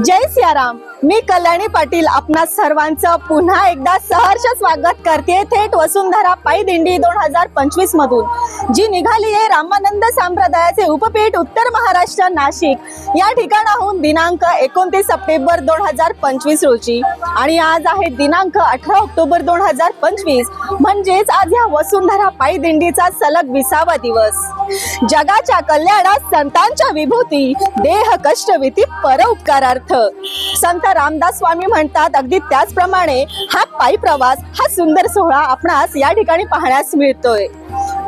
जय सियाराम. मी कल्याणी पाटील आपणा सर्वांचं पुन्हा एकदा सहर्ष स्वागत करते. थेट वसुंधरा पायी दिंडी दोन हजार पंचवीस मधून जी निघाली आहे रामानंद संप्रदायाचे उपपीठ उत्तर महाराष्ट्र नाशिक. या ठिकाणाहून दिनांक एकोणतीस सप्टेंबर दोन हजार पंचवीस रोजी आणि आज आहे दिनांक अठरा ऑक्टोबर दोन हजार पंचवीस. म्हणजेच आज या वसुंधरा पायी दिंडीचा सलग विसावा दिवस. जगाच्या कल्याणात संतांच्या विभूती देह कष्ट विधी परोपकारार्थ. संत रामदास स्वामी म्हणतात अगदी त्याचप्रमाणे हा पायी प्रवास हा सुंदर सोहळा आपणास या ठिकाणी पाहण्यास मिळतोय.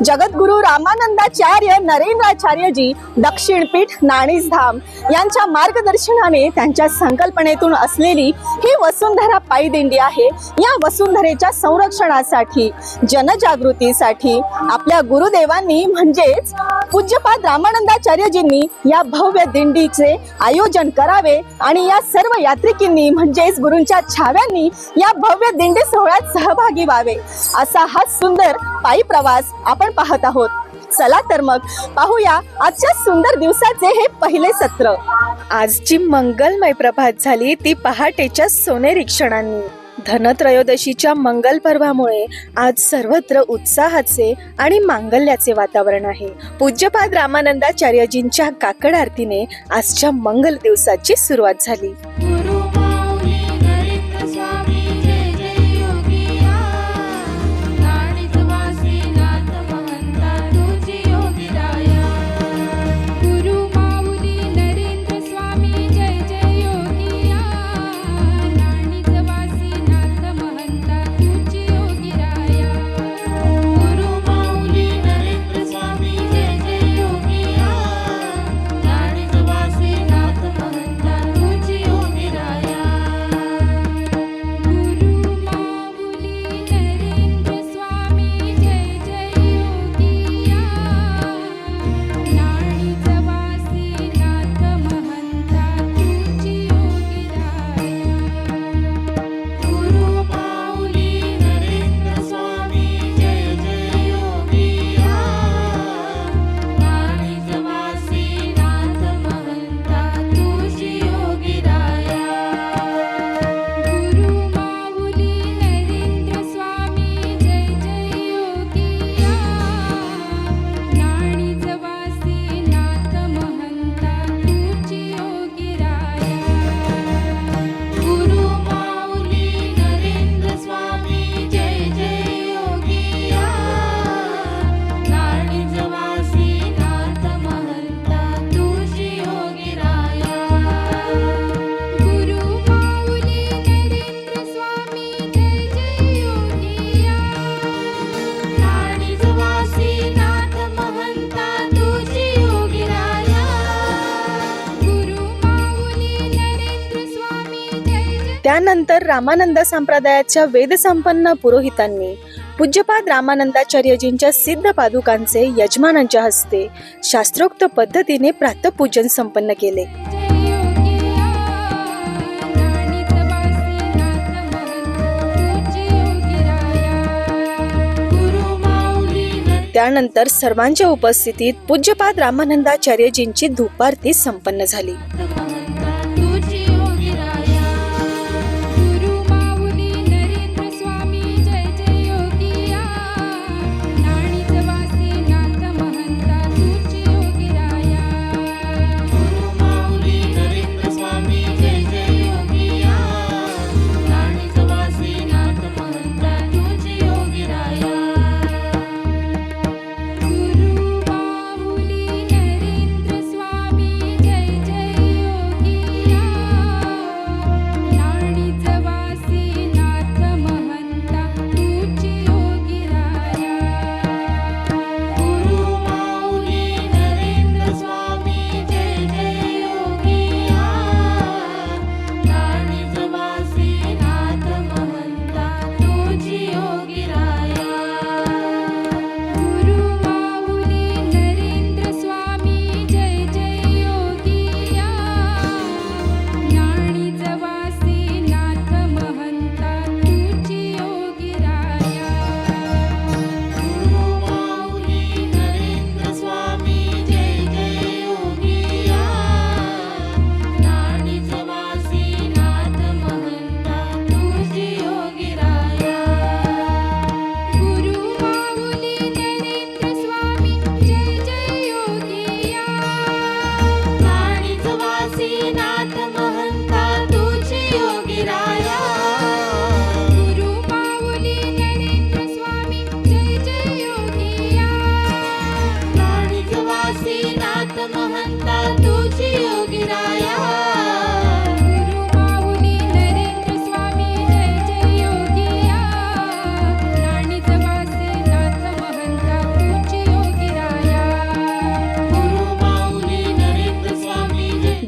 जगद्गुरु रामानंदाचार्य नरेंद्राचार्यजी दक्षिणपीठ नाणीस धाम. यांच्या मार्गदर्शनाने त्यांच्या संकल्पनेतून असलेली ही वसुंधरा पायी दिंडी आहे. या वसुंधरेच्या संरक्षणासाठी जनजागृतीसाठी आपल्या गुरुदेवांनी म्हणजेच पूज्यपाद रामानंदाचार्यजींनी या भव्य दिंडीचे आयोजन करावे आणि या सर्व यात्रिकींनी म्हणजेच गुरूंच्या छाव्यांनी या भव्य दिंडी सोहळ्यात सहभागी व्हावे. असा हा सुंदर पायी प्रवास आपण पाहत आहोत. चला तर मग पाहूया आजच्या सुंदर दिवसाचे हे पहिले सत्र. आजची मंगलमय प्रभात झाली ती पहाटेच्या सोनेरी क्षणांनी धनत्रयोदशीच्या मंगल पर्वामुळे आज सर्वत्र उत्साहाचे आणि मांगल्याचे वातावरण आहे. पूज्यपाद रामानंदाचार्यजींच्या काकड आरतीने आजच्या मंगल दिवसाची सुरुवात झाली. त्यानंतर रामानंद संप्रदायाच्या वेदसंपन्न पुरोहितांनी पूज्यपाद रामानंदाचार्यजींच्या सिद्ध पादुकांचे यजमानांच्या हस्ते शास्त्रोक्त पद्धतीने प्रातपूजन संपन्न केले. त्यानंतर सर्वांच्या उपस्थितीत पूज्यपाद रामानंदाचार्यजींची धूपारती संपन्न झाली.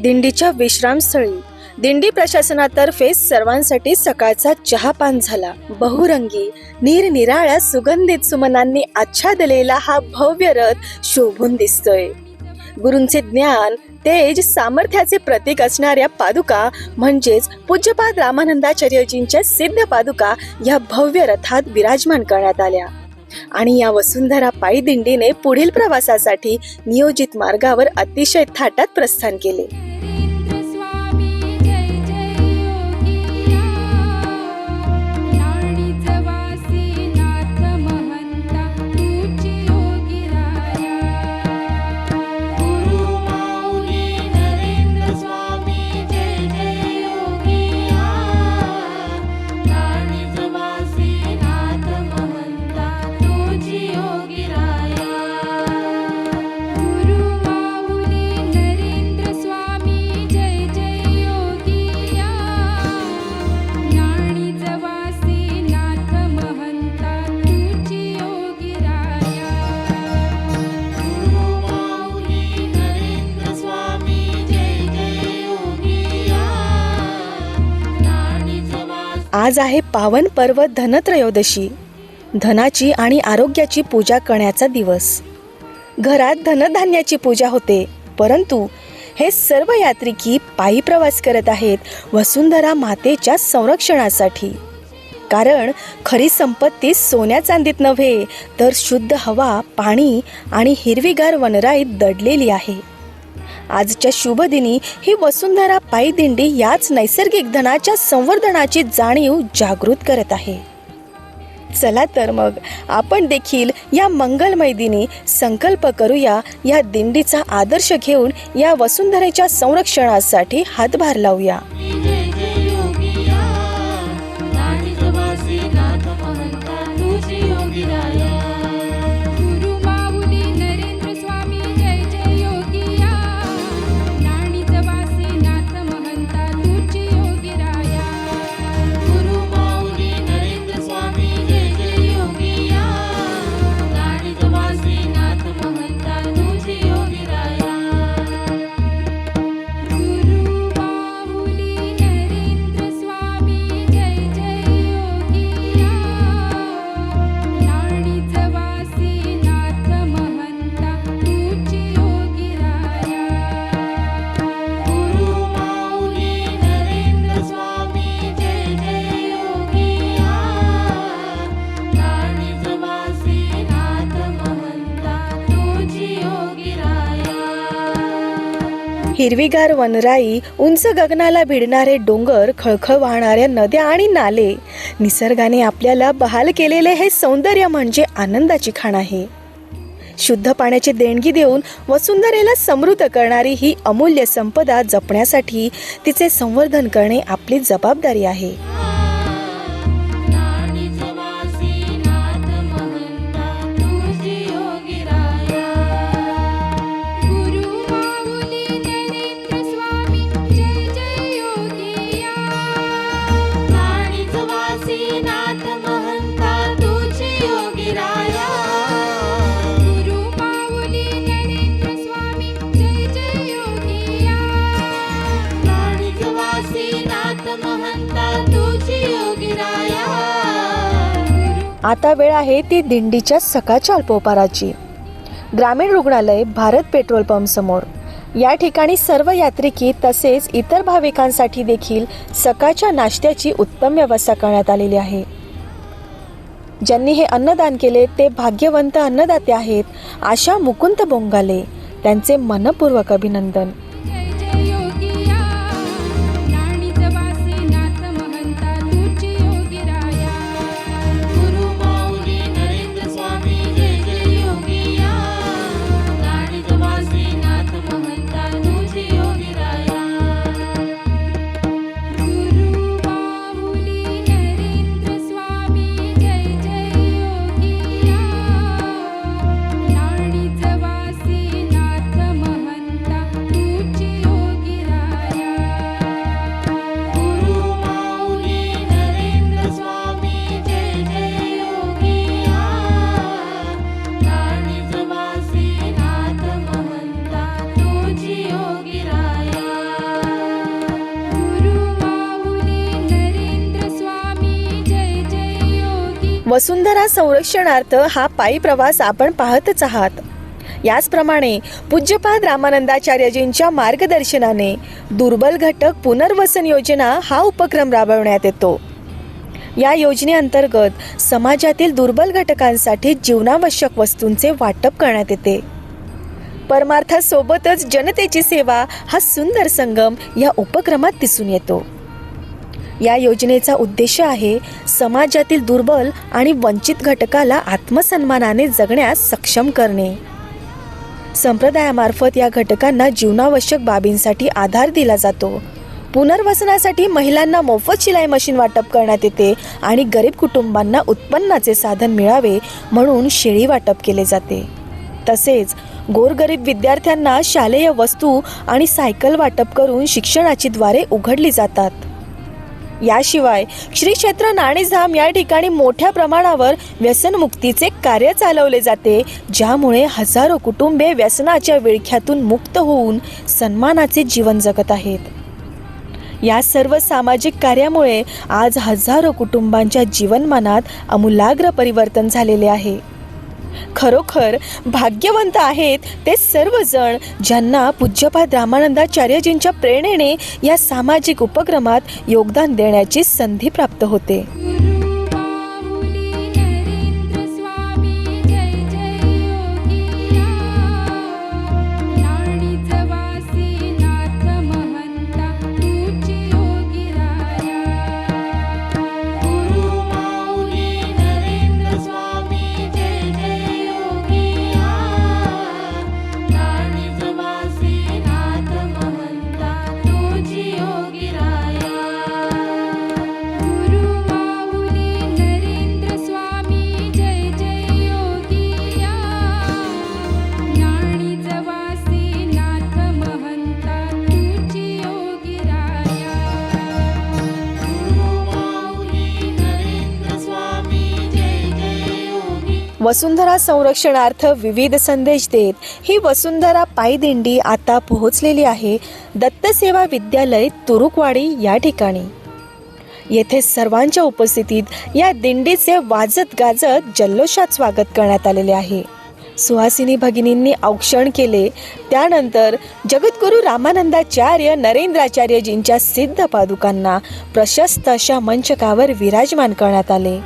दिंडीच्या विश्रामस्थळी. दिंडी प्रशासनातर्फे सर्वांसाठी सकाळचा चहापान झाला. बहुरंगी निरनिराळ्या सुगंधित सुमनांनी आच्छादलेला हा भव्य रथ शोभून दिसतोय. गुरूंचे ज्ञान तेज सामर्थ्याचे प्रतीक असणाऱ्या पादुका म्हणजेच पूज्यपाद रामानंदाचार्यजींच्या सिद्ध पादुका या भव्य रथात विराजमान करण्यात आल्या. आणि या वसुंधरा पायी दिंडीने पुढील प्रवासासाठी नियोजित मार्गावर अतिशय थाटात प्रस्थान केले. आज आहे पावन पर्व धनत्रयोदशी. धनाची आणि आरोग्याची पूजा करण्याचा दिवस. घरात धनधान्याची पूजा होते परंतु हे सर्व यात्रिकी पायी प्रवास करत आहेत वसुंधरा मातेच्या संरक्षणासाठी. कारण खरी संपत्ती सोन्या चांदीत नव्हे तर शुद्ध हवा पाणी आणि हिरवीगार वनराईत दडलेली आहे. आजच्या शुभदिनी ही वसुंधरा पायी दिंडी याच नैसर्गिक धनाच्या संवर्धनाची जाणीव जागृत करत आहे. चला तर मग आपण देखील या मंगलमय दिनी संकल्प करूया या दिंडीचा आदर्श घेऊन या वसुंधरेच्या संरक्षणासाठी हातभार लावूया. हिरवीगार वनराई उंच गगनाला भिडणारे डोंगर खळखळ वाहणाऱ्या नद्या आणि नाले. निसर्गाने आपल्याला बहाल केलेले हे सौंदर्य म्हणजे आनंदाची खाण आहे. शुद्ध पाण्याची देणगी देऊन वसुंधरेला समृद्ध करणारी ही अमूल्य संपदा जपण्यासाठी तिचे संवर्धन करणे आपली जबाबदारी आहे. आता वेळ आहे ती दिंडीच्या सकाळच्या अल्पोपाराची ग्रामीण रुग्णालय भारत पेट्रोल पंप समोर. या ठिकाणी सर्व यात्रिकी तसेच इतर भाविकांसाठी देखील सकाळच्या नाश्त्याची उत्तम व्यवस्था करण्यात आलेली आहे. ज्यांनी हे अन्नदान केले ते भाग्यवंत अन्नदाते आहेत आशा मुकुंद बोंगाले. त्यांचे मनपूर्वक अभिनंदन. वसुंधरा संरक्षणार्थ हा पायी प्रवास आपण पाहतच आहात. याचप्रमाणे पूज्यपाद रामानंदाचार्यजींच्या मार्गदर्शनाने दुर्बल घटक पुनर्वसन योजना हा उपक्रम राबवण्यात येतो. या योजनेअंतर्गत समाजातील दुर्बल घटकांसाठी जीवनावश्यक वस्तूंचे वाटप करण्यात येते. परमार्थासोबतच जनतेची सेवा हा सुंदर संगम या उपक्रमात दिसून येतो. या योजनेचा उद्देश आहे समाजातील दुर्बल आणि वंचित घटकाला आत्मसन्मानाने जगण्यास सक्षम करणे. संप्रदायामार्फत या घटकांना जीवनावश्यक बाबींसाठी आधार दिला जातो. पुनर्वसनासाठी महिलांना मोफत शिलाई मशीन वाटप करण्यात येते आणि गरीब कुटुंबांना उत्पन्नाचे साधन मिळावे म्हणून शेळी वाटप केले जाते. तसेच गोरगरीब विद्यार्थ्यांना शालेय वस्तू आणि सायकल वाटप करून शिक्षणाची द्वारे उघडली जातात. याशिवाय श्री क्षेत्र नाणेझाम या ठिकाणी मोठ्या प्रमाणावर व्यसनमुक्तीचे कार्य चालवले जाते ज्यामुळे हजारो कुटुंबे व्यसनाच्या विळख्यातून मुक्त होऊन सन्मानाचे जीवन जगत आहेत. या सर्व सामाजिक कार्यामुळे आज हजारो कुटुंबांच्या जीवनमानात आमूलाग्र परिवर्तन झालेले आहे. खरोखर भाग्यवंत आहेत ते सर्वजण ज्यांना पूज्यपाद रामानंदाचार्यजींच्या प्रेरणेने या सामाजिक उपक्रमात योगदान देण्याची संधी प्राप्त होते. वसुंधरा संरक्षणार्थ विविध संदेश देत ही वसुंधरा पायदिंडी आता पोहोचलेली आहे. दत्तसेवा विद्यालय तुरुकवाडी या ठिकाणी. येथे सर्वांच्या उपस्थितीत या दिंडीचे वाजत गाजत जल्लोषात स्वागत करण्यात आलेले आहे. सुहासिनी भगिनींनी औक्षण केले. त्यानंतर जगद्गुरू रामानंदाचार्य नरेंद्राचार्यजींच्या सिद्ध पादुकांना प्रशस्त अशा मंचकावर विराजमान करण्यात आले.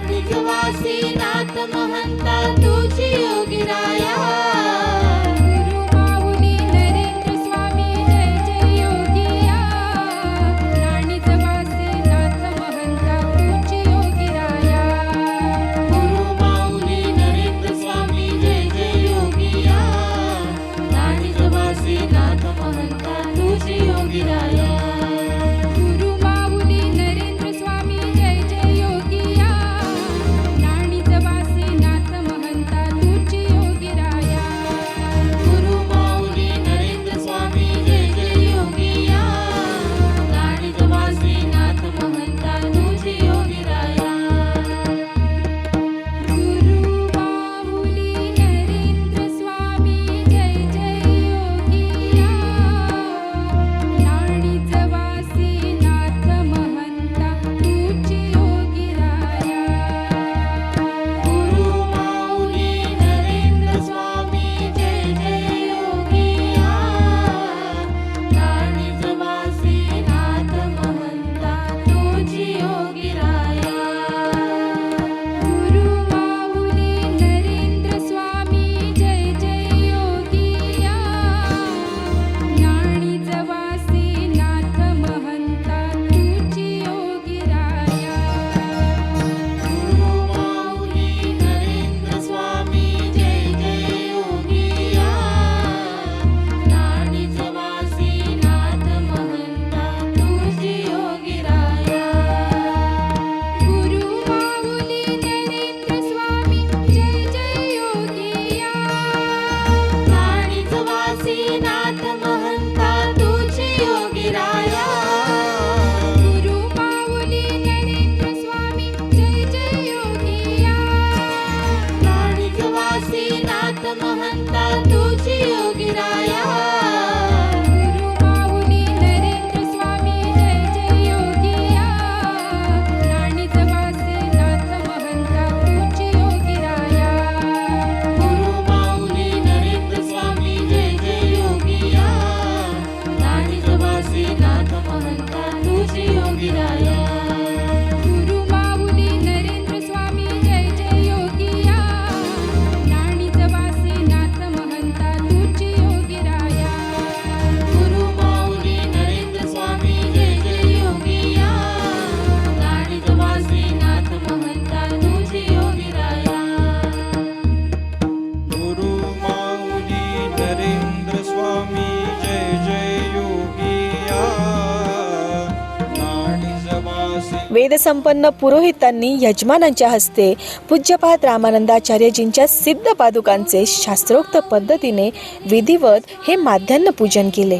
संपन्न पुरोहितांनी यजमानांच्या हस्ते पूज्यपाद रामानंदाचार्यजींच्या सिद्ध पादुकांचे शास्त्रोक्त पद्धतीने विधिवत हे माध्यान्ह पूजन केले.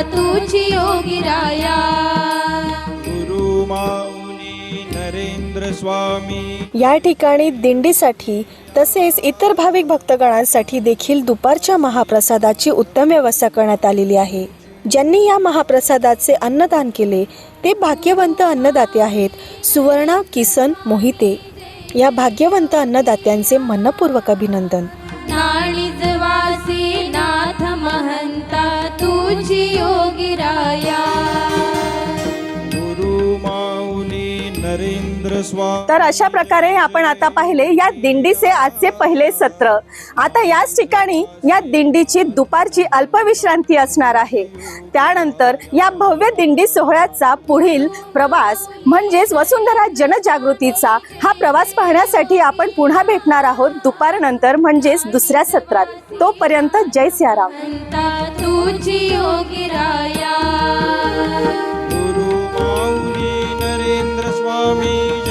तुझी योगिराया गुरु माऊली नरेंद्र स्वामी. या ठिकाणी दिंडीसाठी तसेच इतर भाविक भक्तगणांसाठी देखील दुपारच्या महाप्रसादाची उत्तम व्यवस्था करण्यात आलेली आहे. ज्यांनी या महाप्रसादाचे अन्नदान केले ते भाग्यवंत अन्नदाते आहेत सुवर्णा किसन मोहिते. या भाग्यवंत अन्नदात्यांचे मनपूर्वक अभिनंदन. नाणिजवासी नाथ महंता तुझी योगिराया गुरु माऊली नरेंद्र तर अशा प्रकारे आपण आता पाहिले या दिंडीचे आजचे पहिले सत्र. आता याच ठिकाणी या दिंडीची दुपारची अल्पविश्रांती असणार आहे. त्यानंतर या भव्य दिंडी सोहळ्याचा पुढील प्रवास म्हणजेच वसुंधरा जनजागृतीचा हा प्रवास पाहण्यासाठी आपण पुन्हा भेटणार आहोत दुपारनंतर म्हणजेच दुसऱ्या सत्रात. तोपर्यंत जय सियाराम. स्वामी.